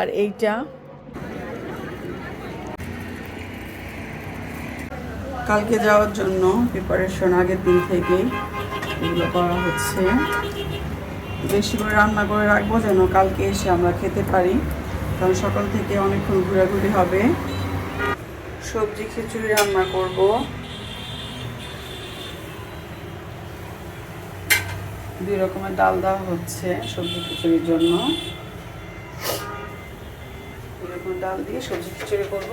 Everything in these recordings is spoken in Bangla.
আর এইটা? কালকে যাওয়ার জন্য প্রিপারেশন আগের দিন থেকেই এগুলো করা হচ্ছে। বেশি করে রান্না করে রাখব যেন কালকে এসে আমরা খেতে পারি, কারণ সকাল থেকে অনেকক্ষণ ঘোরাঘুরি হবে। সবজি খিচুড়ি রান্না করব। দুই রকমের ডাল দেওয়া হচ্ছে সবজি খিচুড়ির জন্য। ডাল দিয়ে সবজি খিচুড়ি করব।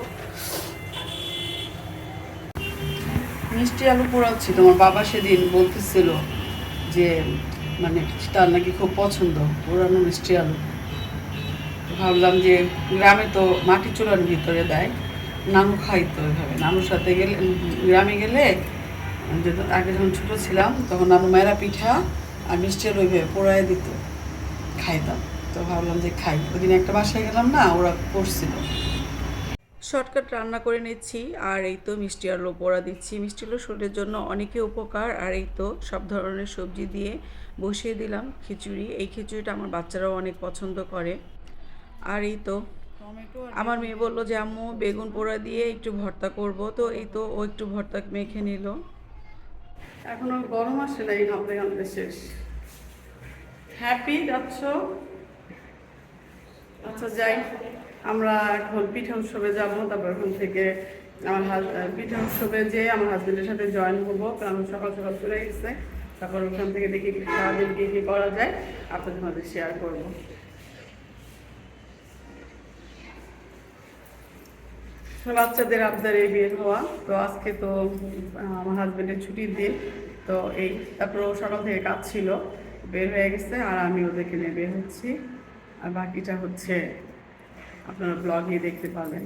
মিষ্টি আলু পোড়াচ্ছি তোমার বাবা সেদিন বলতেছিল যে মানে তার নাকি খুব পছন্দ, পোড়ানো মিষ্টি আলু। ভাবলাম যে, গ্রামে তো মাটি চুলার ভিতরে দেয়, নানু খাইতো ওইভাবে নানুর সাথে গেলে গ্রামে গেলে যখন আগে যখন ছোটো ছিলাম, তখন নানু মেরা পিঠা আর মিষ্টি আলু ওইভাবে পোড়ায় দিত, খাইতাম। তো ভাবলাম যে খাই। ওদিন একটা বাসায় গেলাম না ওরা করছিল। শর্টকাট রান্না করে নিচ্ছি আর এই তো মিষ্টি আলু পোড়া দিচ্ছি। মিষ্টি আলু শরীরের জন্য অনেকে উপকার আর এই তো সব ধরনের সবজি দিয়ে বসিয়ে দিলাম খিচুড়ি। এই খিচুড়িটা আমার বাচ্চারাও অনেক পছন্দ করে। আর এই তো আমার মেয়ে বলল যে আম্মু বেগুন পোড়া দিয়ে একটু ভর্তা করব। তো এই তো ও একটু ভর্তা মেখে নিল। এখনও গরম আসে নাই ঘামতে ঘামতে শেষ। হ্যাপি যাচ্ছ? আচ্ছা যাই আমরা এখন পিঠা উৎসবে যাব, তারপর ওখান থেকে আমার হাজ পিঠা উৎসবে যে আমার হাজবেন্ডের সাথে জয়েন হব, কারণ সকাল সকাল চলে গেছে। তারপর ওখান থেকে দেখি সারাদিন কী কী করা যায়, আপনাদের মধ্যে শেয়ার করব। বাচ্চাদের আবদারে বের হওয়া, তো আজকে তো আমার হাজবেন্ডের ছুটির দিন, তো এই তারপর সকাল থেকে কাজ ছিল, বের হয়ে গেছে, আর আমি ওদেরকে নিয়ে বের হচ্ছি। আর বাকিটা হচ্ছে আপনারা ব্লগে দেখতে পাবেন।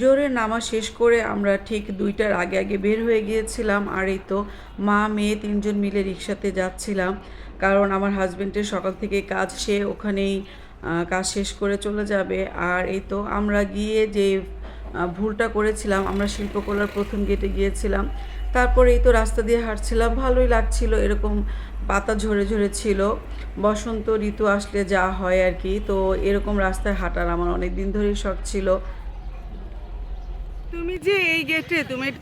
জোরে নামা শেষ করে আমরা ঠিক দুইটার আগে আগে বের হয়ে গিয়েছিলাম। আর এই তো মা, মেয়ে তিনজন মিলে রিক্সাতে যাচ্ছিলাম। কারণ আমার হাজবেন্ডের সকাল থেকে কাজ, সে ওখানেই কাজ শেষ করে চলে যাবে। আর এই তো আমরা গিয়ে যে ভুলটা করেছিলাম, আমরা শিল্পকলার প্রথম গেটে গিয়েছিলাম। তারপরে এই তো রাস্তা দিয়ে হাঁটছিলাম ভালোই লাগছিল এরকম পাতা ঝরে ঝরে ছিল। বসন্ত ঋতু আসলে যা হয় আর কি তো এরকম রাস্তায় হাঁটার আমার অনেক দিন ধরেই শখ ছিল। তুমি যে এই গেটে তুমি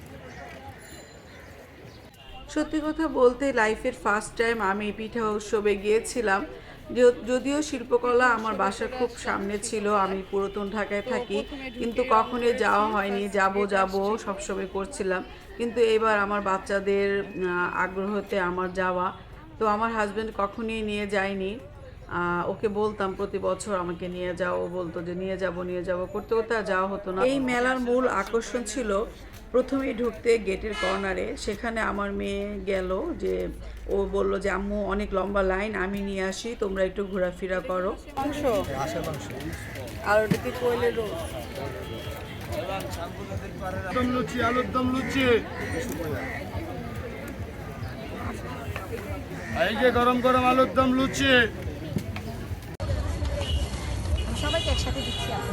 সত্যি কথা বলতে লাইফের ফার্স্ট টাইম আমি পিঠা উৎসবে গিয়েছিলাম। যদ- যদিও শিল্পকলা আমার বাসার খুব সামনে ছিল আমি পুরাতন ঢাকায় থাকি কিন্তু কখনোই যাওয়া হয়নি যাব যাব সবসময় করছিলাম। কিন্তু এবার আমার বাচ্চাদের আগ্রহতে আমার যাওয়া। তো আমার হাজব্যান্ড কখনোই নিয়ে যায়নি। ওকে বলতাম প্রতি বছর আমাকে নিয়ে যাও। ও বলতো যে নিয়ে যাব নিয়ে যাব। করতে করতে আর যাওয়া হতো না। এই মেলার মূল আকর্ষণ ছিল প্রথমেই ঢুকতে গেটের কর্নারে। সেখানে আমার মেয়ে গেল যে ও বলল যে আম্মু অনেক লম্বা লাইন আমি নিয়ে আসি তোমরা একটু ঘোরাফেরা করো। মাংস। আর ওটা কি কোয়েলের রোল? দম লুচি আলুর দম লুচি। এই যে গরম গরম আলুর দম লুচি। সবাইকে একসাথে দিচ্ছি হ্যাঁ?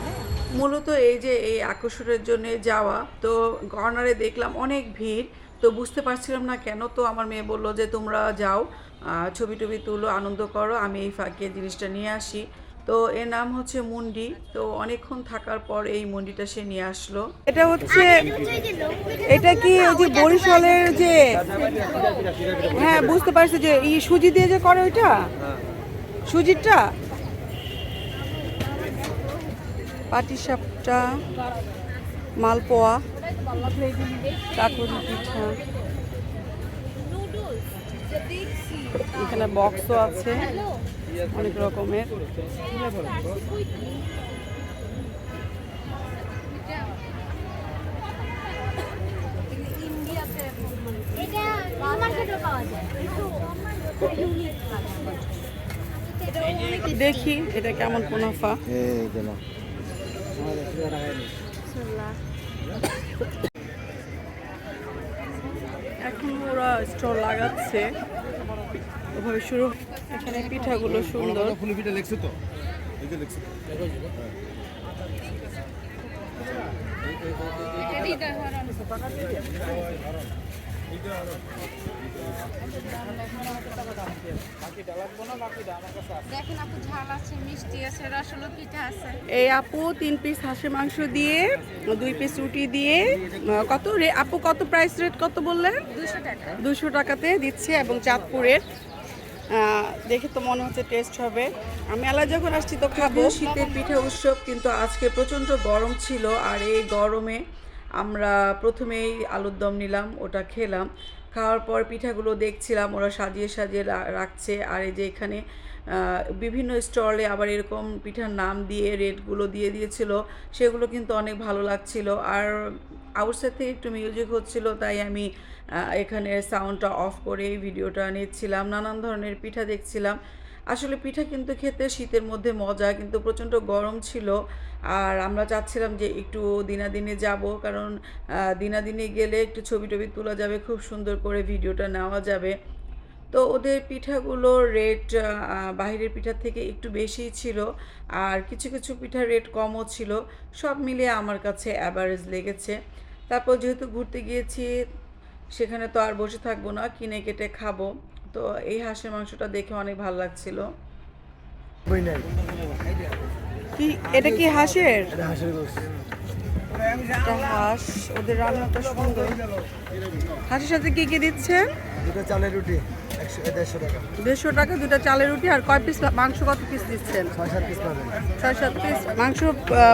মূলত এই যে এই আকর্ষণের জন্য যাওয়া তো কর্নারে দেখলাম অনেক ভিড় তো বুঝতে পারছিলাম না কেন তো আমার মেয়ে বলল যে তোমরা যাও ছবি টবি তুলো আনন্দ করো আমি এই ফাঁকে জিনিসটা নিয়ে আসি। তো এর নাম হচ্ছে মুন্ডি। তো অনেকক্ষণ থাকার পর এই মুন্ডিটা সে নিয়ে আসলো। এটা হচ্ছে এটা কি ওই যে বরিশালের যে হ্যাঁ বুঝতে পারছি যে এই সুজি দিয়ে যে করে ওইটা? সুজিরটা? পাটিসাপটা, মালপোয়া কাকুরি পিঠা। এখানে বক্সও আছে। অনেক রকমের। দেখি এটা কেমন মুনাফা। এখন ওরা স্টল লাগাচ্ছে। ওভাবে শুরু এখানে পিঠাগুলো সুন্দর। ফুলি পিঠা লেখছো তো? এই যে লেখছো দেখেন আপু ঝাল আছে মিষ্টি আছে রসলো পিঠা এই আপু তিন পিস হাঁসের মাংস দিয়ে দুই পিস রুটি দিয়ে কত রে আপু কত প্রাইস রেট কত বললেন? দুশো টাকা। দুশো টাকাতে দিচ্ছে এবং চাঁদপুরের দেখে তো মনে হচ্ছে টেস্ট হবে। আমি মেলা যখন আসছি তো খাব। শীতের পিঠা উৎসব কিন্তু আজকে প্রচণ্ড গরম ছিল আর এই গরমে আমরা প্রথমেই আলুর দম নিলাম, ওটা খেলাম। খাওয়ার পর পিঠাগুলো দেখছিলাম, ওরা সাজিয়ে সাজিয়ে রাখছে। আর এই যে এখানে বিভিন্ন স্টলে আবার এরকম পিঠার নাম দিয়ে রেটগুলো দিয়ে দিয়েছিল, সেগুলো কিন্তু অনেক ভালো লাগছিল। আর আউটসাইড থেকে একটু মিউজিক হচ্ছিল, তাই আমি এখানে সাউন্ডটা অফ করে ভিডিওটা নিচ্ছিলাম, নানান ধরনের পিঠা দেখছিলাম। আসলে পিঠা কিন্তু খেতে শীতের মধ্যে মজা, কিন্তু প্রচণ্ড গরম ছিল। আর আমরা চাচ্ছিলাম যে একটু দিনাদিনে যাব, কারণ দিনাদিনে গেলে একটু ছবি টবি তোলা যাবে, খুব সুন্দর করে ভিডিওটা নেওয়া যাবে। তো ওদের পিঠাগুলোর রেট বাইরের পিঠার থেকে একটু বেশিই ছিল, আর কিছু কিছু পিঠার রেট কমও ছিল। সব মিলিয়ে আমার কাছে অ্যাভারেজ লেগেছে। তারপর যেহেতু ঘুরতে গিয়েছি সেখানে তো আর বসে থাকব না কিনে কেটে খাব। তো এই হাঁসের মাংসটা দেখে অনেক ভালো লাগছিল। কি এটা কি হাঁসের? এটা হাঁস ওদের রান্নাটা সুন্দর। হাঁসের সাথে কি কি দিচ্ছেন দুটো চালের রুটি একশো দেড়শো টাকা। দেড়শো টাকা দুটো চালের রুটি আর কয় পিস মাংস কত পিস দিচ্ছেন? ছয় সাত পিস ছয় সাত পিস মাংস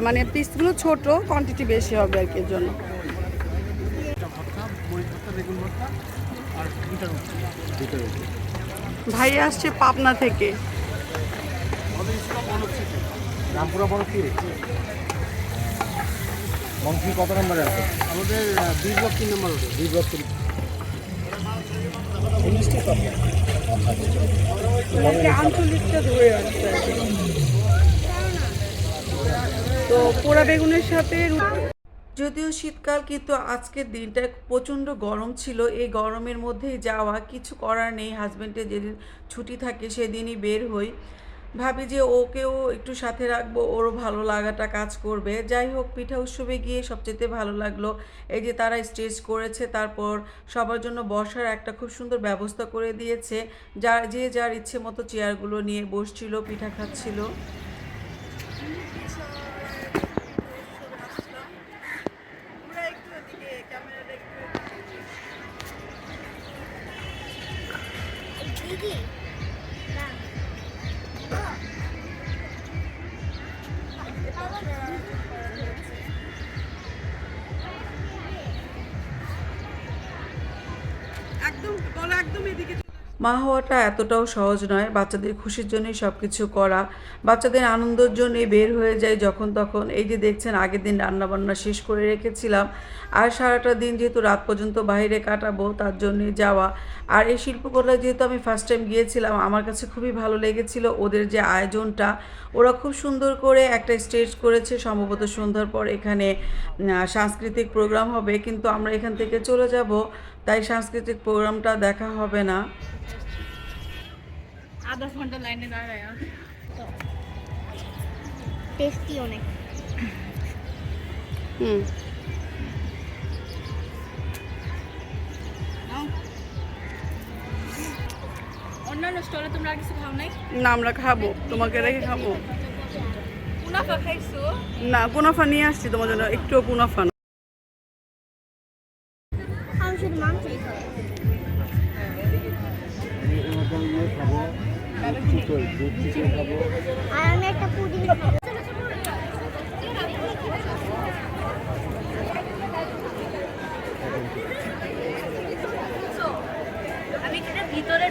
মানে পিসগুলো ছোট কোয়ান্টিটি বেশি হবে আর কি জন্য। ভাই আসছে পাবনা থেকে। রামপুরা বড় কি? মন্ত্রী কত নম্বরে আছে? আমাদের দুই ব্লক তিন নম্বর ওঠে দুই ব্লক তিন। আঞ্চলিকটা ধরে রাখতে আর তো পোড়া বেগুনের সাথে যদিও শীতকাল, কিন্তু আজকের দিনটা প্রচণ্ড গরম ছিল। এই গরমের মধ্যেই যাওয়া কিছু করার নেই। হাজব্যান্ডের যেদিন ছুটি থাকে, সেদিনই বের হই। ভাবি যে ওকেও একটু সাথে রাখব, ওরও ভালো লাগাটা কাজ করবে। যাই হোক, পিঠা উৎসবে গিয়ে সবচেয়ে ভালো লাগল এই যে তারা স্টেজ করেছে, তারপর সবার জন্য বসার একটা খুব সুন্দর ব্যবস্থা করে দিয়েছে। যার যে যার ইচ্ছে মতো চেয়ারগুলো নিয়ে বসছিল, পিঠা খাচ্ছিল। একদম এদিকে মা হওয়াটা এতটাও সহজ নয়। বাচ্চাদের খুশির জন্যই সব কিছু করা, বাচ্চাদের আনন্দের জন্যই বের হয়ে যায় যখন তখন। এই যে দেখছেন, আগের দিন রান্নাবান্না শেষ করে রেখেছিলাম। আর সারাটা দিন যেহেতু রাত পর্যন্ত বাইরে কাটাবো, তার জন্যে যাওয়া। আর এই শিল্পকলায় যেহেতু আমি ফার্স্ট টাইম গিয়েছিলাম, আমার কাছে খুবই ভালো লেগেছিল ওদের যে আয়োজনটা। ওরা খুব সুন্দর করে একটা স্টেজ করেছে, সম্ভবত সন্ধ্যার পর এখানে সাংস্কৃতিক প্রোগ্রাম হবে। কিন্তু আমরা এখান থেকে চলে যাব, তাই সাংস্কৃতিক প্রোগ্রামটা দেখা হবে না। আধা ঘণ্টা লাইনে দাঁড়ায় টেস্টি অনেক। হুম। অন্যান্য স্টলে তোমরা কিছু খাও নাই? না আমরা খাব। তোমাকে রেখে খাব। মুনাফা খাইছো? না কুনাফা নিয়ে আসছি তোমার জন্য। একটু কুনাফা না। আমি শুধু মাংসই খাই আর আমি একটা পুডিং খাব আমি এটা ভিতরে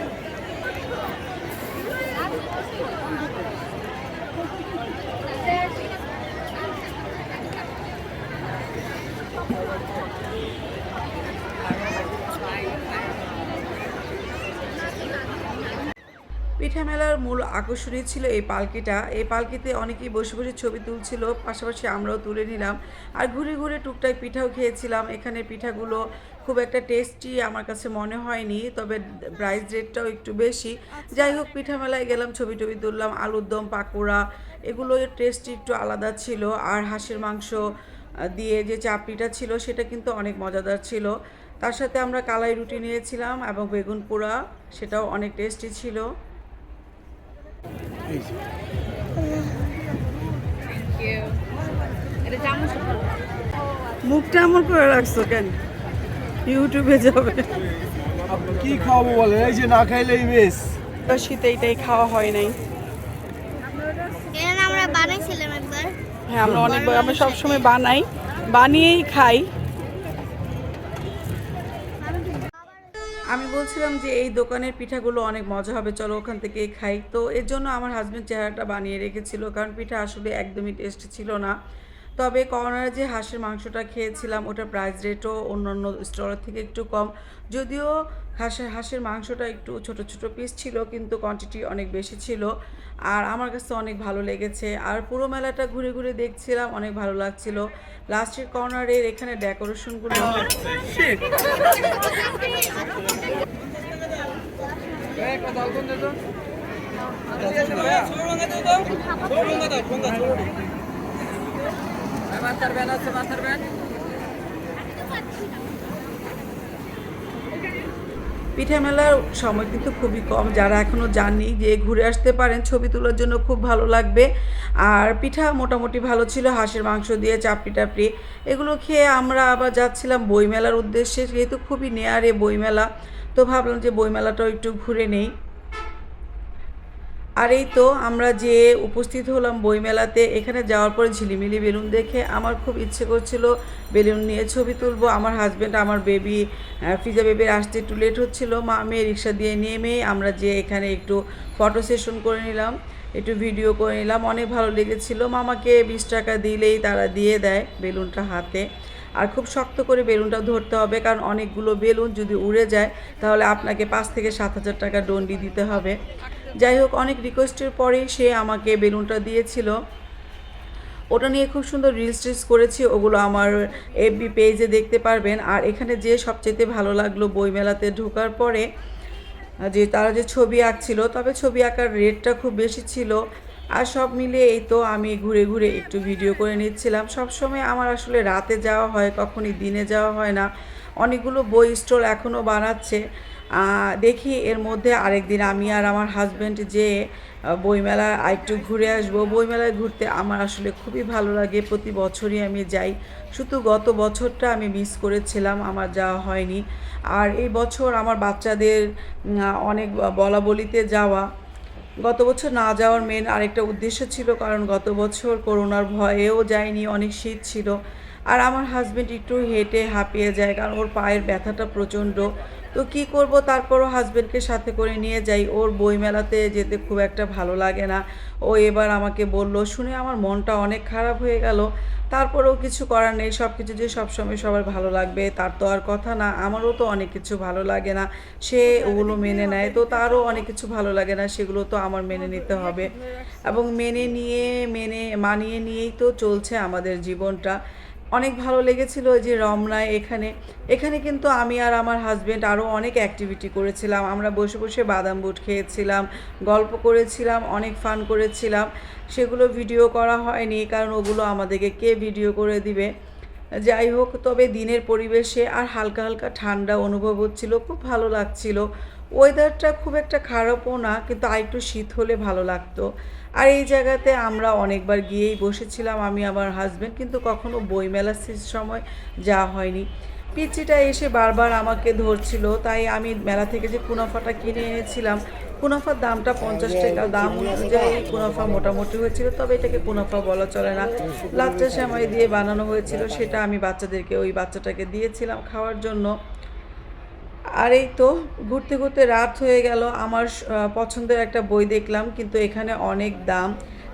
পিঠা মেলার মূল আকর্ষণই ছিল এই পালকিটা। এই পালকিতে অনেকেই বসে বসে ছবি তুলছিল পাশাপাশি আমরাও তুলে নিলাম। আর ঘুরে ঘুরে টুকটাক পিঠাও খেয়েছিলাম। এখানে পিঠাগুলো খুব একটা টেস্টি আমার কাছে মনে হয়নি তবে প্রাইস রেটটাও একটু বেশি। যাই হোক পিঠা মেলায় গেলাম ছবি টবি তুললাম আলুর দম পাকোড়া এগুলোর টেস্টই একটু আলাদা ছিল। আর হাঁসের মাংস দিয়ে যে চাপড়িটা ছিল সেটা কিন্তু অনেক মজাদার ছিল। তার সাথে আমরা কালাই রুটি নিয়েছিলাম এবং বেগুন পোড়া সেটাও অনেক টেস্টি ছিল। মুখটা এমন করে রাখছো কেন? ইউটিউবে যাবে। কি খাওয়াবো বলেন? এই যে না খাইলেই বেশ শীতে এইটাই খাওয়া হয় নাই। আমরা বানাইছিলাম একবার। হ্যাঁ আমরা অনেক আমরা সবসময় বানাই। বানিয়েই খাই। আমি বলছিলাম যে এই দোকানের পিঠাগুলো অনেক মজা হবে, চলো ওখান থেকে খাই। তো এর জন্য আমার হাজব্যান্ড চেহারাটা বানিয়ে রেখেছিল, কারণ পিঠা আসলে একদমই টেস্ট ছিল না। তবে কর্নারে যে হাঁসের মাংসটা খেয়েছিলাম, ওটার প্রাইস রেটও অন্যান্য স্টলের থেকে একটু কম। যদিও হাঁসের হাঁসের মাংসটা একটু ছোট ছোট পিস ছিল কিন্তু কোয়ান্টিটি অনেক বেশি ছিল। আর আমার কাছে অনেক ভালো লেগেছে। আর পুরো মেলাটা ঘুরে ঘুরে দেখছিলাম অনেক ভালো লাগছিল। লাস্টের কর্নারের এখানে ডেকোরেশনগুলো পিঠা মেলার সময় কিন্তু খুবই কম। যারা এখনও যাননি যে ঘুরে আসতে পারেন, ছবি তোলার জন্য খুব ভালো লাগবে। আর পিঠা মোটামুটি ভালো ছিল, হাঁসের মাংস দিয়ে চাপড়ি টাপড়ি। এগুলো খেয়ে আমরা আবার যাচ্ছিলাম বইমেলার উদ্দেশ্যে, যেহেতু খুবই নেয়ারে বইমেলা। তো ভাবলাম যে বইমেলাটাও একটু ঘুরে নেই। আর এই তো আমরা যে উপস্থিত হলাম বইমেলাতে, এখানে যাওয়ার পরে ঝিলিমিলি বেলুন দেখে আমার খুব ইচ্ছে করছিল বেলুন নিয়ে ছবি তুলবো। আমার হাজব্যান্ড আমার বেবি ফিজা বেবির আসতে একটু লেট হচ্ছিল। মা মেয়ে রিক্সা দিয়ে নেমে আমরা যে এখানে একটু ফটো সেশন করে নিলাম, একটু ভিডিও করে নিলাম। অনেক ভালো লেগেছিল। মামাকে বিশ টাকা দিলেই তারা দিয়ে দেয় বেলুনটা হাতে। আর খুব শক্ত করে বেলুনটা ধরতে হবে, কারণ অনেকগুলো বেলুন যদি উড়ে যায়, তাহলে আপনাকে পাঁচ থেকে সাত হাজার টাকা দণ্ডি দিতে হবে। যাই হোক, অনেক রিকোয়েস্টের পরেই সে আমাকে বেলুনটা দিয়েছিল। ওটা নিয়ে খুব সুন্দর রিলস টিলস করেছি, ওগুলো আমার এফবি পেজে দেখতে পারবেন। আর এখানে যে সবচেয়ে ভালো লাগল বইমেলাতে ঢোকার পরে, যে তারা যে ছবি আঁকছিল, তবে ছবি আঁকার রেটটা খুব বেশি ছিল। আর সব মিলিয়ে এই তো আমি ঘুরে ঘুরে একটু ভিডিও করে নিচ্ছিলাম। সবসময় আমার আসলে রাতে যাওয়া হয়, কখনই দিনে যাওয়া হয় না। অনেকগুলো বই স্টল এখনও বানাচ্ছে। দেখি এর মধ্যে আরেকদিন আমি আর আমার হাজব্যান্ড যে বইমেলা একটু ঘুরে আসব। বইমেলায় ঘুরতে আমার আসলে খুবই ভালো লাগে। প্রতি বছরই আমি যাই। শুধু গত বছরটা আমি মিস করেছিলাম, আমার যাওয়া হয়নি। আর এই বছর আমার বাচ্চাদের অনেক বলা বলিতে যাওয়া। গত বছর না যাওয়ার মেন আরেকটা উদ্দেশ্য ছিল, কারণ গত বছর করোনার ভয়েও যায়নি, অনেক শীত ছিল। আর আমার হাজব্যান্ড একটু হেঁটে হাঁপিয়ে যায়, কারণ ওর পায়ের ব্যথাটা প্রচণ্ড। তো কি করব? তারপরও হাজব্যান্ডকে সাথে করে নিয়ে যাই। ওর বইমেলাতে যেতে খুব একটা ভালো লাগে না। ও এবার আমাকে বলল, শুনে আমার মনটা অনেক খারাপ হয়ে গেল। তারপরেও কিছু করার নেই। সব কিছু যে সবসময় সবার ভালো লাগবে, তার তো আর কথা না। আমারও তো অনেক কিছু ভালো লাগে না। সে ওগুলো মেনে নেয়। তো তারও অনেক কিছু ভালো লাগে না। সেগুলো তো আমার মেনে নিতে হবে। এবং মেনে নিয়ে, মেনে, মানিয়ে নিয়েই তো চলছে আমাদের জীবনটা। অনেক ভালো লেগেছিল ওই যে রমনায় এখানে। এখানে কিন্তু আমি আর আমার হাজব্যান্ড আরও অনেক অ্যাক্টিভিটি করেছিলাম। আমরা বসে বসে বাদাম বুট খেয়েছিলাম, গল্প করেছিলাম, অনেক ফান করেছিলাম। সেগুলো ভিডিও করা হয়নি, কারণ ওগুলো আমাদেরকে কে ভিডিও করে দিবে? যাই হোক, তবে দিনের পরিবেশে আর হালকা হালকা ঠান্ডা অনুভব হচ্ছিল, খুব ভালো লাগছিল। ওয়েদারটা খুব একটা খারাপও না, কিন্তু আরেকটু শীত হলে ভালো লাগতো। আর এই জায়গাতে আমরা অনেকবার গিয়েই বসেছিলাম, আমি, আমার হাজব্যান্ড কিন্তু কখনো বইমেলার শেষ সময় যাওয়া হয়নি। পিচিটা এসে বারবার আমাকে ধরছিল, তাই আমি মেলা থেকে যে কুনাফাটা কিনে এনেছিলাম, কুনাফার দামটা পঞ্চাশ টাকা, দাম অনুযায়ী কুনাফা মোটামুটি হয়েছিল, তবে এটাকে কুনাফা বলা চলে না। লাচ্চা সেমাই দিয়ে বানানো হয়েছিল, সেটা আমি বাচ্চাদেরকে, ওই বাচ্চাটাকে দিয়েছিলাম খাওয়ার জন্য। আর এই তো ঘুরতে ঘুরতে রাত হয়ে গেল। আমার পছন্দের একটা বই দেখলাম, কিন্তু এখানে অনেক দাম।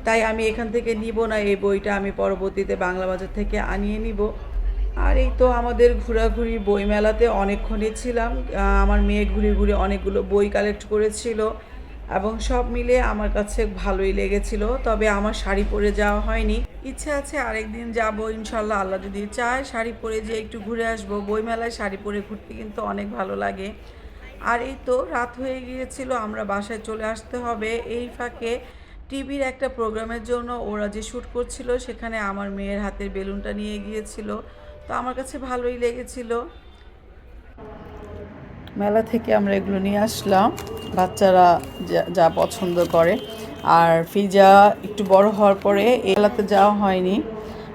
তাই আমি এখান থেকে নিব না এই বইটা, আমি পরবর্তীতে বাংলা বাজার থেকে আনিয়ে নিব। আর এই তো আমাদের ঘোরাঘুরি বইমেলাতে অনেকক্ষণে অনেকক্ষণই ছিলাম। আমার মেয়ে ঘুরে ঘুরে অনেকগুলো বই কালেক্ট করেছিল। এবং সব মিলে আমার কাছে ভালোই লেগেছিল, তবে আমার শাড়ি পরে যাওয়া হয়নি। ইচ্ছে আছে আরেকদিন যাব, ইনশাল্লাহ আল্লাহ যদি চায় শাড়ি পরে যেয়ে একটু ঘুরে আসব। বইমেলায় শাড়ি পরে ঘুরতে কিন্তু অনেক ভালো লাগে। আর এই তো রাত হয়ে গিয়েছিল, আমরা বাসায় চলে আসতে হবে। এই ফাঁকে টিভির একটা প্রোগ্রামের জন্য ওরা যে শ্যুট করছিল, সেখানে আমার মেয়ের হাতের বেলুনটা নিয়ে গিয়েছিল। তো আমার কাছে ভালোই লেগেছিল। মেলা থেকে আমরা এগুলো নিয়ে আসলাম। বাচ্চারা যা- যা পছন্দ করে। আর ফিজা একটু বড় হওয়ার পরে মেলাতে যাওয়া হয়নি।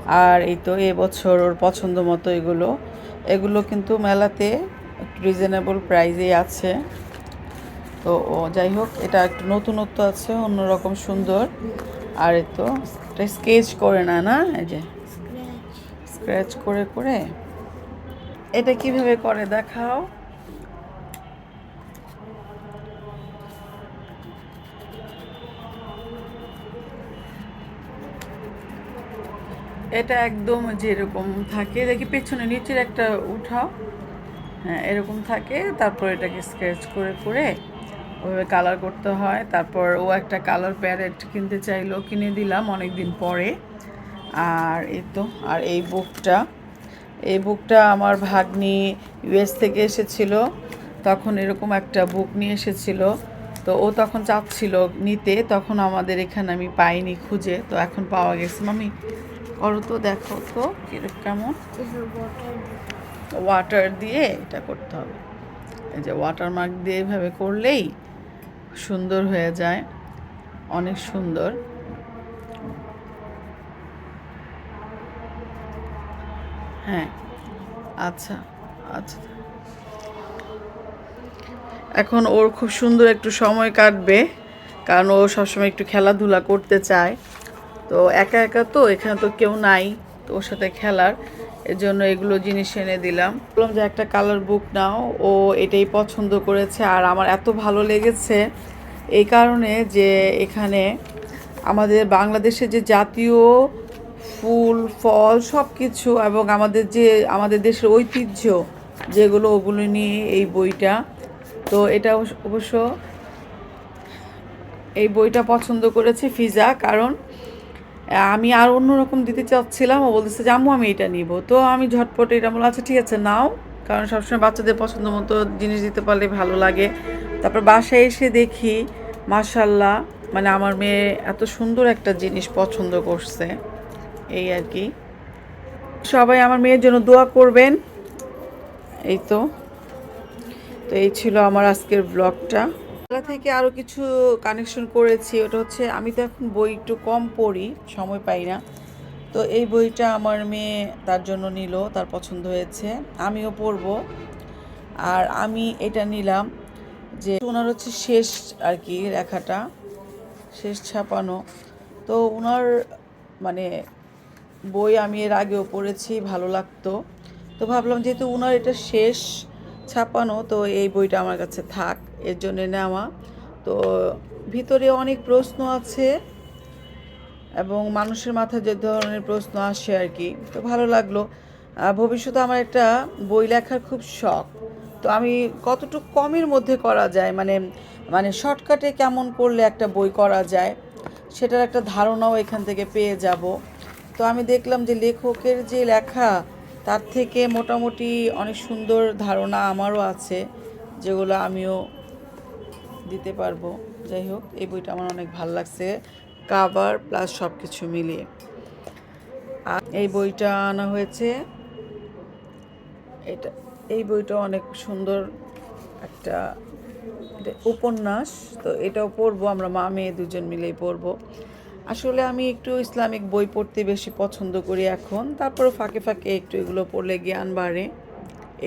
আর এই তো এবছর ওর পছন্দ মতো এগুলো। এগুলো কিন্তু মেলাতে একটু রিজনেবল প্রাইজেই আছে। তো ও যাই হোক এটা একটু নতুনত্ব আছে অন্যরকম সুন্দর। আর এ তো এটা স্কেচ করে না না? এই যে স্ক্র্যাচ করে করে। এটা কীভাবে করে দেখাও? এটা একদম যেরকম থাকে, দেখি পেছনে নিচের একটা উঠাও। হ্যাঁ এরকম থাকে, তারপর এটাকে স্কেচ করে করে ওইভাবে কালার করতে হয়। তারপর ও একটা কালার প্যারেট কিনতে চাইলো, কিনে দিলাম অনেক দিন পরে। আর এই তো, আর এই বুকটা এই বুকটা আমার ভাগ্নি ইউএস থেকে এসেছিল। তখন এরকম একটা বুক নিয়ে এসেছিল। তো ও তখন চাচ্ছিল নিতে, তখন আমাদের এখানে আমি পাইনি খুঁজে। তো এখন পাওয়া গেছে। মামি করো তো, দেখো তো কেমন। ওয়াটার দিয়ে এটা করতে হবে। এই যে ওয়াটার মার্ক দিয়ে এভাবে করলেই সুন্দর হয়ে যায়। অনেক সুন্দর। হ্যাঁ আচ্ছা আচ্ছা। এখন ওর খুব সুন্দর একটু সময় কাটবে, কারণ ও সবসময় একটু খেলাধুলা করতে চায়। তো একা একা তো এখানে তো কেউ নাই তো ওর সাথে খেলার এর জন্য এগুলো জিনিস এনে দিলাম। বললাম যে একটা কালার বুক নাও, ও এটাই পছন্দ করেছে আর আমার এত ভালো লেগেছে এই কারণে যে এখানে আমাদের বাংলাদেশে যে জাতীয় ফুল, ফল সব কিছু এবং আমাদের যে, আমাদের দেশের ঐতিহ্য যেগুলো ওগুলো নিয়ে এই বইটা, তো এটা অবশ্য- এই বইটা পছন্দ করেছে ফিজা, কারণ আমি আর অন্যরকম দিতে চাচ্ছিলাম, ও বলতেছে যে, আম্মু, আমি এটা নিব। তো আমি ঝটপট এটা বললাম আচ্ছা ঠিক আছে, নাও। কারণ সবসময় বাচ্চাদের পছন্দ মতো জিনিস দিতে পারলে ভালো লাগে। তারপর বাসায় এসে দেখি মাশাল্লাহ মানে আমার মেয়ে এত সুন্দর একটা জিনিস পছন্দ করছে। এই আর কি। সবাই আমার মেয়ের জন্য দোয়া করবেন। এই তো। তো এই ছিল আমার আজকের ব্লগটা থেকে আরও কিছু কানেকশন করেছি, ওটা হচ্ছে আমি তো এখন বই একটু কম পড়ি, সময় পাই না। তো এই বইটা আমার মেয়ে তার জন্য নিল, তার পছন্দ হয়েছে, আমিও পড়ব। আর আমি এটা নিলাম যে ওনার হচ্ছে শেষ আর কি লেখাটা শেষ ছাপানো। তো ওনার মানে বই আমি এর আগেও পড়েছি, ভালো লাগতো। তো ভাবলাম যেহেতু ওনার এটা শেষ ছাপানো, তো এই বইটা আমার কাছে থাক, এর জন্য নেওয়া। তো ভিতরে অনেক প্রশ্ন আছে এবং মানুষের মাথায় যে ধরনের প্রশ্ন আসে আর কি, তো ভালো লাগল। ভবিষ্যতে আমার একটা বই লেখার খুব শখ। তো আমি কতটুকু কমের মধ্যে করা যায় মানে মানে শর্টকাটে কেমন করলে একটা বই করা যায়, সেটার একটা ধারণাও এখান থেকে পেয়ে যাব। তো আমি দেখলাম যে লেখকের যে লেখা তার থেকে মোটামুটি অনেক সুন্দর ধারণা আমারও আছে, যেগুলো আমিও দিতে পারব। যাই হোক, এই বইটা আমার অনেক ভালো লাগছে। কাভার প্লাস সব কিছু মিলিয়ে। আর এই বইটা আনা হয়েছে, এটা, এই বইটা অনেক সুন্দর একটা, এটা উপন্যাস, তো এটাও পড়ব আমরা মা মেয়ে দুজন মিলেই পড়ব। আসলে আমি একটু ইসলামিক বই পড়তে বেশি পছন্দ করি এখন। তারপর ফাঁকে ফাঁকে একটু এগুলো পড়লে জ্ঞান বাড়ে।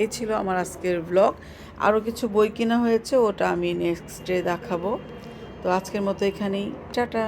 এই ছিল আমার আজকের ব্লগ আরও কিছু বই কেনা হয়েছে ওটা আমি নেক্সট ডে দেখাবো। তো আজকের মতো এখানেই। টাটা।